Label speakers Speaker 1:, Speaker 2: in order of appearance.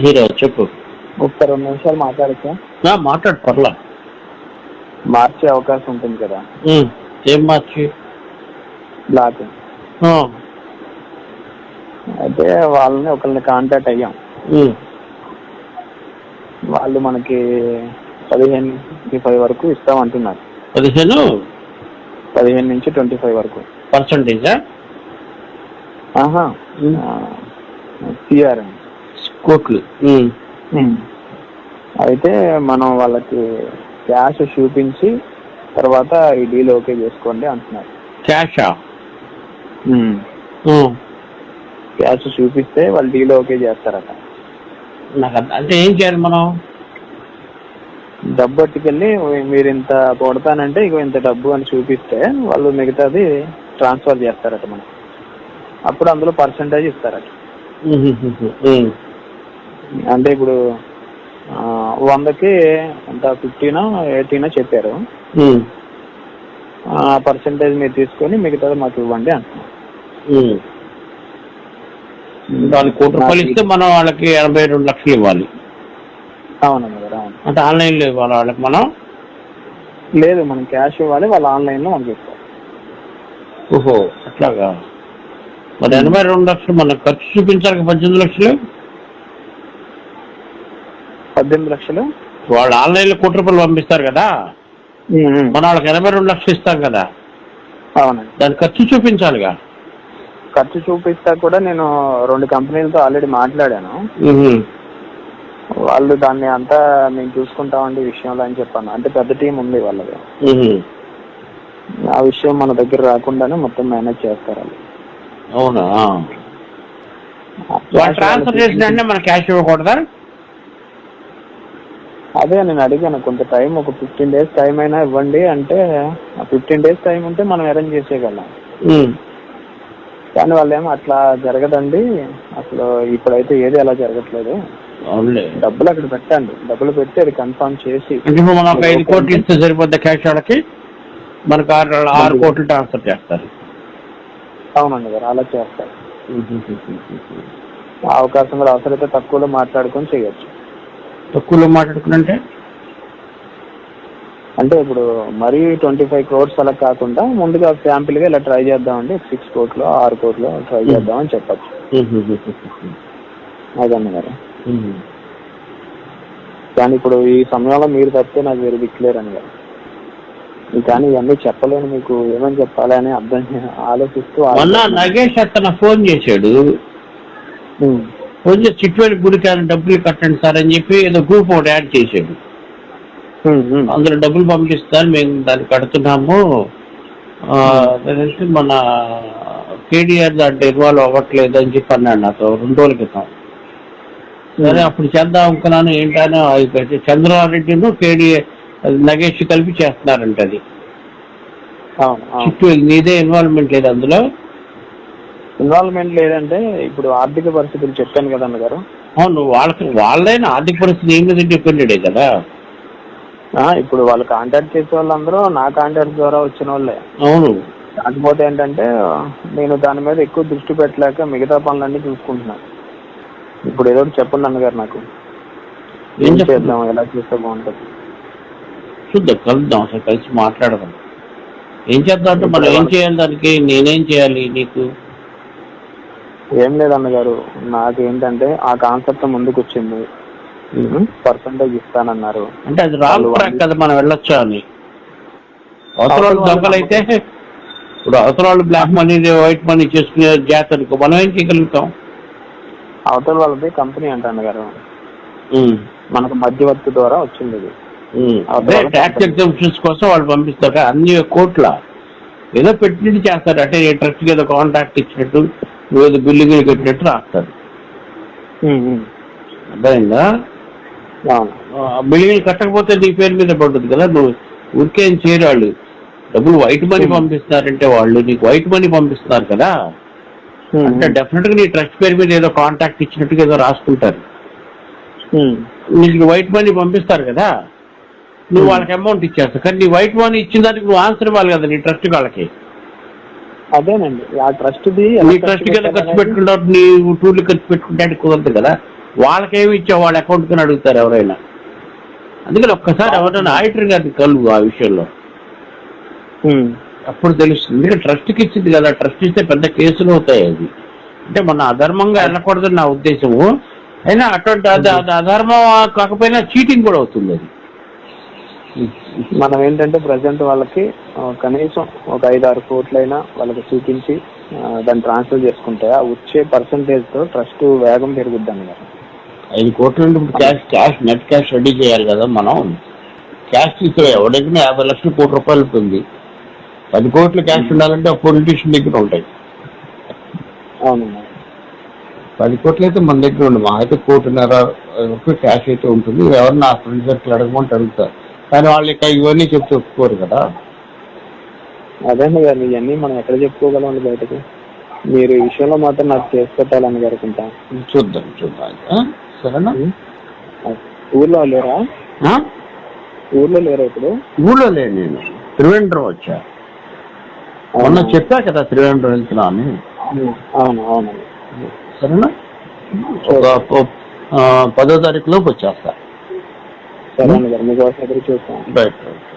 Speaker 1: Hero చెప్పు.
Speaker 2: ఒక రెండు నిమిషాలు మాట్లాడచ్చా?
Speaker 1: మాట్లాడు పర్లా.
Speaker 2: మార్చే అవకాశం ఉంటుంది కదా.
Speaker 1: ఏం మార్చి?
Speaker 2: బ్లాక్. అయితే వాళ్ళని ఒకరిని కాంటాక్ట్ అయ్యాం. వాళ్ళు మనకి పదిహేను ట్వంటీ ఫైవ్ వరకు ఇస్తామంటున్నారు.
Speaker 1: పదిహేను?
Speaker 2: పదిహేను నుంచి ట్వంటీ ఫైవ్ వరకు.
Speaker 1: పర్సంటేజా?
Speaker 2: ఆహా. సిఆర్
Speaker 1: కోట్లు
Speaker 2: అయితే మనం వాళ్ళకి క్యాష్ చూపించి తర్వాత ఈ డీల్ ఓకే చేసుకోండి అంటున్నారు.
Speaker 1: క్యాషా?
Speaker 2: క్యాష్ చూపిస్తే వాళ్ళు డీల్ ఓకే చేస్తారట.
Speaker 1: నాకు అంటే ఏం చేయాలి మనం?
Speaker 2: డబ్బు పట్టుకెళ్ళి మీరు ఇంత కొడతానంటే ఇక ఇంత డబ్బు అని చూపిస్తే వాళ్ళు మిగతాది ట్రాన్స్ఫర్ చేస్తారట మనం అప్పుడు అందులో పర్సంటేజ్ ఇస్తారట. అంటే ఇప్పుడు వందకి ఎంత? ఫిఫ్టీనో ఎయిటీనో చెప్పారు. పర్సంటేజ్ మీరు తీసుకొని మిగతాది మాకు ఇవ్వండి అంటున్నాం.
Speaker 1: కోటి రూపాయలు ఇస్తే మనం వాళ్ళకి ఎనభై రెండు లక్షలు ఇవ్వాలి.
Speaker 2: అవునండి గారు అవును.
Speaker 1: అంటే ఆన్లైన్లో ఇవ్వాలి వాళ్ళకి మనం?
Speaker 2: లేదు మనం క్యాష్ ఇవ్వాలి వాళ్ళు ఆన్లైన్లో మనకి ఇస్తారు.
Speaker 1: ఓహో అట్లాగా. మరి ఎనభై రెండు లక్షలు మనకు ఖర్చు చూపించాలి పద్దెనిమిది లక్షలు?
Speaker 2: పద్దెనిమిది లక్షలు?
Speaker 1: వాళ్ళు ఆన్లైన్లో కోటి రూపాయలు పంపిస్తారు కదా. మనం వాళ్ళకి ఎనభై రెండు లక్షలు ఇస్తాం కదా?
Speaker 2: అవునండి.
Speaker 1: దాని ఖర్చు చూపించాలిగా?
Speaker 2: ఖర్చు చూపిస్తా కూడా నేను రెండు కంపెనీలతో ఆల్రెడీ మాట్లాడాను. వాళ్ళు దాన్ని అంతా మేము చూసుకుంటామండి ఈ విషయంలో అని చెప్పాను. అంటే పెద్ద టీం ఉంది వాళ్ళది. ఆ విషయం మన దగ్గర రాకుండానే మొత్తం మేనేజ్ చేస్తారు వాళ్ళు.
Speaker 1: అవునా? ట్రాన్స్ఫర్ చేసిన మన క్యాష్ ఇవ్వకూడదా?
Speaker 2: అదే నేను అడిగాను కొంత టైం ఒక ఫిఫ్టీన్ డేస్ టైం అయినా ఇవ్వండి అంటే ఆ ఫిఫ్టీన్ డేస్ టైం ఉంటే మనం అరేంజ్ చేసేయగలం.
Speaker 1: ఉమ్.
Speaker 2: కానీ వాళ్ళు ఏమో అట్లా జరగదండి. అసలు ఇప్పుడైతే ఏది అలా జరగట్లేదు. డబ్బులు అక్కడ పెట్టండి. డబ్బులు పెట్టి అది కన్ఫర్మ్ చేసి.
Speaker 1: ఐదు కోట్లు ఇస్తే సరిపోద్ది క్యాష్ వాళ్ళకి? మనకు ఆరు ఆరు కోట్లు ట్రాన్స్ఫర్ చేస్తారు.
Speaker 2: అవునండి గారు అలా చేస్తారు. ఆ అవకాశం కూడా అవసరమైతే తక్కువలో మాట్లాడుకొని చేయొచ్చు.
Speaker 1: తక్కువలో మాట్లాడుకున్నంటే?
Speaker 2: అంటే ఇప్పుడు మరీ ట్వంటీ ఫైవ్ క్రోర్స్ అలా కాకుండా ముందుగా శాంపిల్గా ఇలా ట్రై చేద్దామండి. సిక్స్ కోట్లు ఆరు కోట్లు ట్రై చేద్దామని చెప్పచ్చు. అదన్న గారు కానీ ఇప్పుడు ఈ సమయంలో మీరు తప్పితే నాకు వేరే దిక్కులేరని గారు ఈ కానీ ఇవన్నీ చెప్పలేను మీకు. ఏమని చెప్పాలి అని అర్థం ఆలోచిస్తూ
Speaker 1: నగేష్ అతను ఫోన్ చేశాడు.
Speaker 2: ఉమ్,
Speaker 1: ఫోన్ చేసి చిట్టువేలి గుడికి ఆయన డబ్బులు కట్టండి సార్ అని చెప్పి ఏదో గ్రూప్ ఒకటి యాడ్
Speaker 2: ఉమ్,
Speaker 1: అందులో డబ్బులు పంపిస్తాను మేము దాన్ని కడుతున్నాము. మన కేడిఆర్ దాంట్లో ఇన్వాల్వ్ అవ్వట్లేదు అని చెప్పి అన్నాడు నాతో రెండు రోజుల క్రితం. సరే అప్పుడు చేద్దాం అనుకున్నాను ఏంటనో అయిపోయింది. చంద్రారెడ్డిను కేడిఆర్ నగేష్ కలిపి చేస్తున్నారంట అది చిట్టు నీదే ఇన్వాల్వ్మెంట్ లేదు అందులో.
Speaker 2: ఇన్వాల్వ్మెంట్ లేదంటే ఇప్పుడు ఆర్థిక పరిస్థితులు చెప్పాను కదన్న గారు
Speaker 1: అవును వాళ్ళకి వాళ్ళైనా ఆర్థిక పరిస్థితి ఏం మీద డిపెండెడే కదా?
Speaker 2: ఇప్పుడు వాళ్ళు కాంటాక్ట్ చేసే వాళ్ళందరూ నా కాంటాక్ట్ ద్వారా వచ్చిన వాళ్ళే.
Speaker 1: అవును.
Speaker 2: కాకపోతే ఏంటంటే నేను దాని మీద ఎక్కువ దృష్టి పెట్టలేక మిగతా పనులన్నీ చూసుకుంటున్నాను ఇప్పుడు ఏదో ఒకటి చెప్పండి అన్నగారు నాకు.
Speaker 1: ఏం
Speaker 2: చేద్దాం ఎలా చేస్తే బాగుంటుంది?
Speaker 1: చూద్దాం కలుద్దాం అసలు కలిసి మాట్లాడదాం. ఏం చేద్దాం అంటే మనం ఏం చేయాలి దానికి? నేనేం చేయాలి నీకు?
Speaker 2: ఏం లేదు అన్నగారు. నాకు ఏంటంటే ఆ కాన్సెప్ట్ ముందుకు వచ్చింది పర్సంటేజ్ ఇస్తానన్నారు.
Speaker 1: అంటే అది రాంగ్ ట్రాక్ కదా మనం వెళ్ళొచ్చా అని. అవసరం వాళ్ళు దొంగలైతే ఇప్పుడు అవసరం వాళ్ళు బ్లాక్ మనీ వైట్ మనీ చేసుకునే జాత్ అనుకో మనం ఏం చేయగలుగుతాం?
Speaker 2: అవతల వాళ్ళది కంపెనీ అంట అన్నగారు.
Speaker 1: ఉమ్,
Speaker 2: మనకు మధ్యవర్తి ద్వారా వచ్చింది ఇది.
Speaker 1: అదే ట్యాక్స్ ఎగ్జామ్షన్స్ కోసం వాళ్ళు పంపిస్తారు. అన్ని కోట్ల. ఏదో పెట్టినట్టు చేస్తారు. అంటే ట్రస్ట్ ఏదో కాంట్రాక్ట్ ఇచ్చినట్టు. ఏదో బిల్డింగ్ కట్టినట్టు రాస్తారు. అర్థమైందా? బిల్డింగ్ కట్టకపోతే నీ పేరు మీద పడుతుంది కదా నువ్వు ఊరికేం చేయరాళ్ళు. డబ్బులు వైట్ మనీ పంపిస్తున్నారంటే వాళ్ళు నీకు వైట్ మనీ పంపిస్తున్నారు కదా. అంటే డెఫినెట్గా నీ ట్రస్ట్ పేరు మీద ఏదో కాంటాక్ట్ ఇచ్చినట్టుగా ఏదో రాసుకుంటారు. నీకు వైట్ మనీ పంపిస్తారు కదా. నువ్వు వాళ్ళకి అమౌంట్ ఇచ్చేస్తావు కానీ నీ వైట్ మనీ ఇచ్చిన దానికి నువ్వు ఆన్సర్ ఇవ్వాలి కదా నీ ట్రస్ట్ వాళ్ళకి.
Speaker 2: అదేనండి. ఆ ట్రస్ట్ ది
Speaker 1: నీ ఖర్చు పెట్టుకుంటావు నీ టూర్లు ఖర్చు పెట్టుకుంటే కుదరదు కదా. వాళ్ళకేమి ఇచ్చావు? వాళ్ళ అకౌంట్కి అడుగుతారు ఎవరైనా. అందుకని ఒక్కసారి ఎవరైనా ఆడిటర్ గారిని కలుగు ఆ విషయంలో. అప్పుడు తెలుస్తుంది. ఎందుకంటే ట్రస్ట్కి ఇచ్చింది కదా. ట్రస్ట్ ఇస్తే పెద్ద కేసులు అవుతాయి అది అంటే మన అధర్మంగా వెళ్ళకూడదని నా ఉద్దేశము. అయినా అటువంటి అధర్మం కాకపోయినా చీటింగ్ కూడా అవుతుంది అది.
Speaker 2: మనం ఏంటంటే ప్రజెంట్ వాళ్ళకి ఆ, కనీసం ఒక ఐదు ఆరు కోట్లైనా వాళ్ళకి చూపించి ఆ, దాన్ని ట్రాన్స్ఫర్ చేసుకుంటే ఆ వచ్చే పర్సంటేజ్తో ట్రస్ట్ వేగం పెరుగుద్ది అన్నమాట
Speaker 1: ఐదు కోట్ల నుండి cash cash net cash ready చేయాలి కదా మనం. క్యాష్ తీసే ఎవరికి యాభై లక్షలు కోటి రూపాయలు ఉంటుంది పది కోట్ల క్యాష్ ఉండాలంటే ఒక పొలిటీషియన్ దగ్గర ఉంటాయి.
Speaker 2: అవునమ్మా
Speaker 1: పది కోట్లు అయితే మన దగ్గర ఉండదు మా అయితే కోటిన్నర క్యాష్ అయితే ఉంటుంది. ఎవరన్నా ఆ ఫ్రెండ్ సర్కిల్ అడగమంటే అడుగుతారు. కానీ వాళ్ళు ఇక ఇవన్నీ చెప్తే ఒప్పుకోరు కదా.
Speaker 2: అదే గారు ఇవన్నీ మనం ఎక్కడ చెప్పుకోగలం అండి బయటకి? మీరు ఈ విషయంలో మాత్రం నాకు చేసి పెట్టాలని జరుగుతుంటా
Speaker 1: చూద్దాం చూద్దాం? సరేనా?
Speaker 2: ఊర్లో లేరా? ఊర్లో లేరా ఇప్పుడు?
Speaker 1: ఊళ్ళో లేను నేను. త్రివేంద్రం వచ్చా. మొన్న చెప్పా కదా త్రివేంద్రం వెళ్తున్నా అని.
Speaker 2: అవును అవునండి
Speaker 1: సరేనా? పదో తారీఖు లోపు వచ్చేస్తా.
Speaker 2: సరే అన్న గారు మీకోసం ఎదురు చూస్తాను
Speaker 1: రైట్ రైట్